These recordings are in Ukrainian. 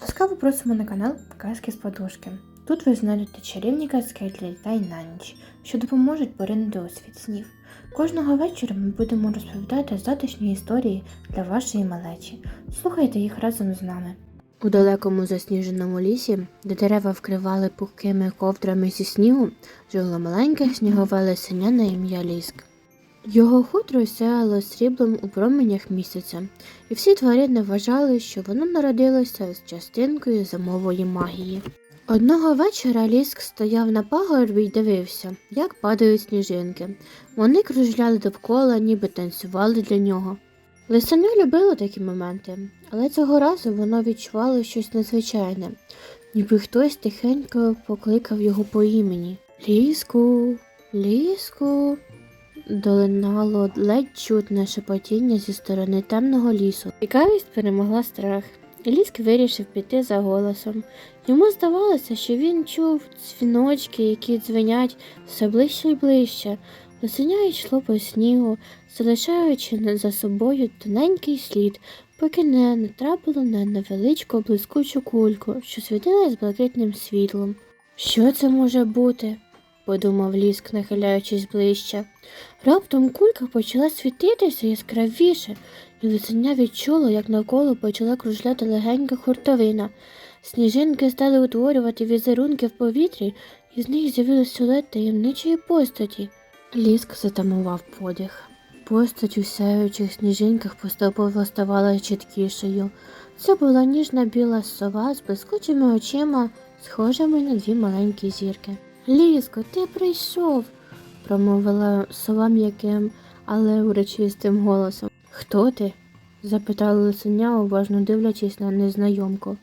Ласкаво просимо на канал Казки з подушки. Тут ви знайдете чарівні казки для дітей на ніч, що допоможуть поринути у світ снів. Кожного вечора ми будемо розповідати затишні історії для вашої малечі. Слухайте їх разом з нами. У далекому засніженому лісі, де дерева вкривали пухкими ковдрами зі снігу, жило маленьке снігове лисеня на ім'я Ліск. Його хутро сяяло сріблом у променях місяця, і всі тварини вважали, що воно народилося з частинкою зимової магії. Одного вечора ліск стояв на пагорбі й дивився, як падають сніжинки. Вони кружляли довкола, ніби танцювали для нього. Лисеня любило такі моменти, але цього разу воно відчувало щось незвичайне, ніби хтось тихенько покликав його по імені. Ліску, ліску. Долинало ледь чутне шепотіння зі сторони темного лісу. Цікавість перемогла страх. Ліск вирішив піти за голосом. Йому здавалося, що він чув дзвіночки, які дзвенять все ближче і ближче. Лисеня йшло по снігу, залишаючи за собою тоненький слід, поки не натрапило на невеличку блискучу кульку, що світилась блакитним світлом. Що це може бути? Подумав ліск, нахиляючись ближче. Раптом кулька почала світитися яскравіше, і лисеня відчуло, як навколо почала кружляти легенька хуртовина. Сніжинки стали утворювати візерунки в повітрі, і з них з'явився силует таємничої постаті. Ліск затамував подих. Постать у сяючих сніжинках поступово ставала чіткішою. Це була ніжна біла сова з блискучими очима, схожими на дві маленькі зірки. Ліско, ти прийшов, промовила сова м'яким, але урочистим голосом. Хто ти? запитала лисеня, уважно дивлячись на незнайомку.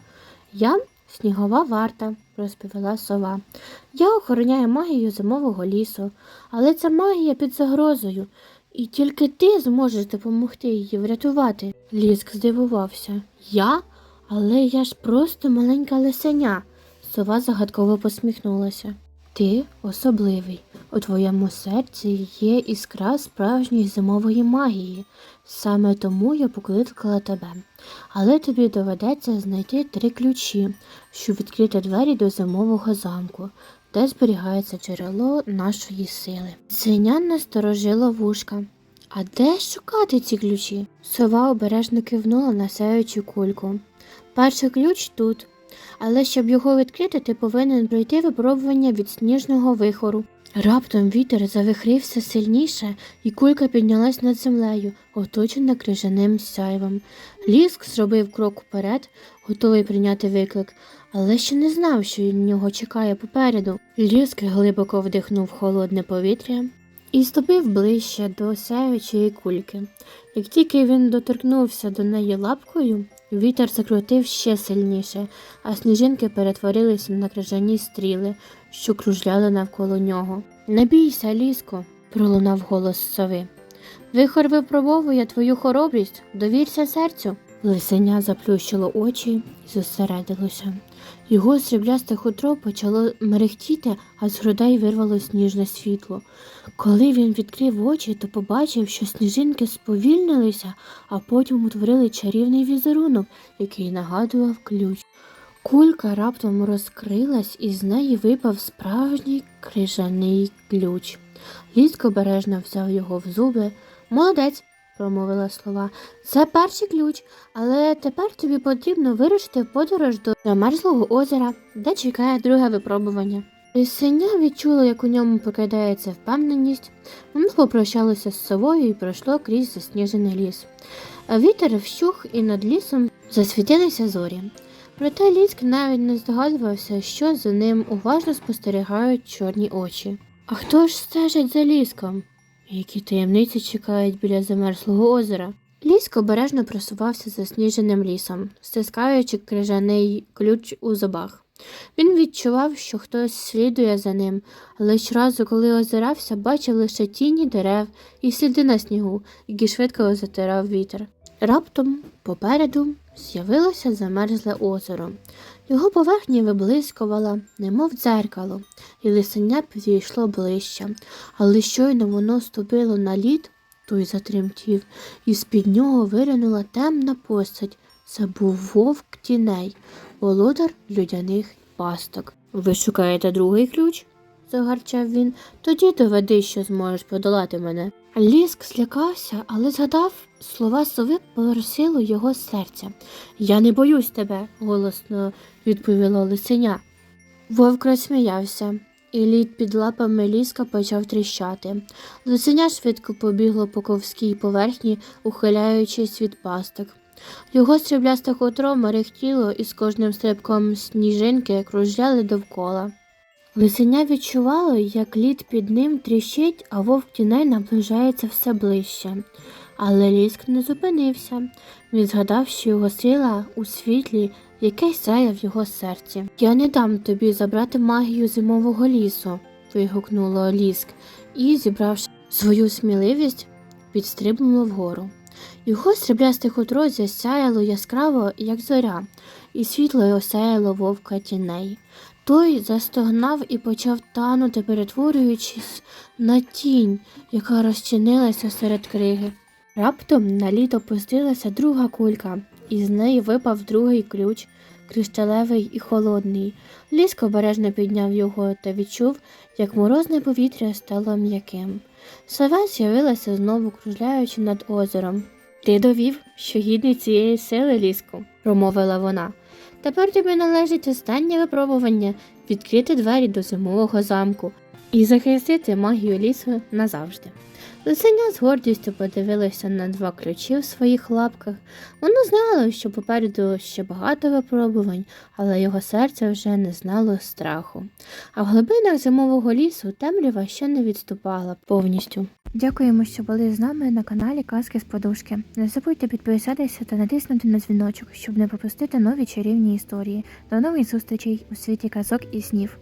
Я снігова варта, розповіла сова. Я охороняю магію зимового лісу, але ця магія під загрозою, і тільки ти зможеш допомогти її врятувати. Ліск здивувався. Я? Але я ж просто маленька лисеня. Сова загадково посміхнулася. Ти особливий. У твоєму серці є іскра справжньої зимової магії. Саме тому я покликала тебе. Але тобі доведеться знайти три ключі, щоб відкрити двері до зимового замку, де зберігається джерело нашої сили. Синя насторожила вушка. А де шукати ці ключі? Сова обережно кивнула на сяючу кульку. Перший ключ тут. Але щоб його відкрити, ти повинен пройти випробування від сніжного вихору. Раптом вітер завихрився сильніше, і кулька піднялась над землею, оточена крижаним сяйвом. Ліск зробив крок вперед, готовий прийняти виклик, але ще не знав, що нього чекає попереду. Ліск глибоко вдихнув холодне повітря і ступив ближче до сяючої кульки. Як тільки він доторкнувся до неї лапкою, вітер закрутив ще сильніше, а сніжинки перетворилися на крижані стріли, що кружляли навколо нього. Не бійся, ліско, пролунав голос сови. Вихор випробовує твою хоробрість, довірся серцю. Лисеня заплющило очі і зосередилося. Його сріблясте хутро почало мерехтіти, а з грудей вирвалось ніжне світло. Коли він відкрив очі, то побачив, що сніжинки сповільнилися, а потім утворили чарівний візерунок, який нагадував ключ. Кулька раптом розкрилась, і з неї випав справжній крижаний ключ. Ліск обережно взяв його в зуби. Молодець, промовила слова. Це перший ключ, але тепер тобі потрібно вирушити подорож до замерзлого озера, де чекає друге випробування. Лисеня відчуло, як у ньому покидається впевненість. Воно попрощалося з совою і пройшло крізь засніжений ліс. Вітер вщух і над лісом засвітилися зорі. Проте ліськ навіть не здогадувався, що за ним уважно спостерігають чорні очі. А хто ж стежить за ліском? Які таємниці чекають біля замерзлого озера? Лісько обережно просувався засніженим лісом, стискаючи крижаний ключ у зубах. Він відчував, що хтось слідує за ним, але щоразу, коли озирався, бачив лише тіні дерев і сліди на снігу, які швидко затирав вітер. Раптом попереду з'явилося замерзле озеро. Його поверхня виблискувала, немов дзеркало, і лисеня підійшло ближче, але щойно воно ступило на лід, той затремтів, і з-під нього виринула темна постать. Це був вовк тіней. володар людяних пасток. Ви шукаєте другий ключ? Загарчав він. Тоді доведи, що зможеш подолати мене. Ліск злякався, але згадав слова сови поросило його серця. Я не боюсь тебе, голосно відповіло лисеня. Вовк розсміявся, і лід під лапами ліска почав тріщати. Лисеня швидко побігло по ковській поверхні, ухиляючись від пасток. Його сріблясте хутро мерехтіло і з кожним стрибком сніжинки кружляли довкола. Лисеня відчувало, як лід під ним тріщить, а вовк тіней наближається все ближче. Але ліск не зупинився. Він згадав, що його сила у світлі, яке сяє в його серці. Я не дам тобі забрати магію зимового лісу, вигукнуло ліск, і, зібравши свою сміливість, підстрибнуло вгору. Його сріблясте хутро засяяло яскраво, як зоря, і світло осяяло вовка тіней. Той застогнав і почав танути, перетворюючись на тінь, яка розчинилася серед криги. Раптом на лід опустилася друга кулька, і з неї випав другий ключ, кришталевий і холодний. Ліск обережно підняв його та відчув, як морозне повітря стало м'яким. Сова з'явилася знову, кружляючи над озером. Ти довів, що гідний цієї сили ліску, промовила вона. Тепер тобі належить останнє випробування відкрити двері до зимового замку і захистити магію лісу назавжди. Лисеня з гордістю подивилася на два ключі в своїх лапках. Воно знало, що попереду ще багато випробувань, але його серце вже не знало страху. А в глибинах зимового лісу темрява ще не відступала повністю. Дякуємо, що були з нами на каналі Казки з Подушки. Не забудьте підписатися та натиснути на дзвіночок, щоб не пропустити нові чарівні історії. До нових зустрічей у світі казок і снів.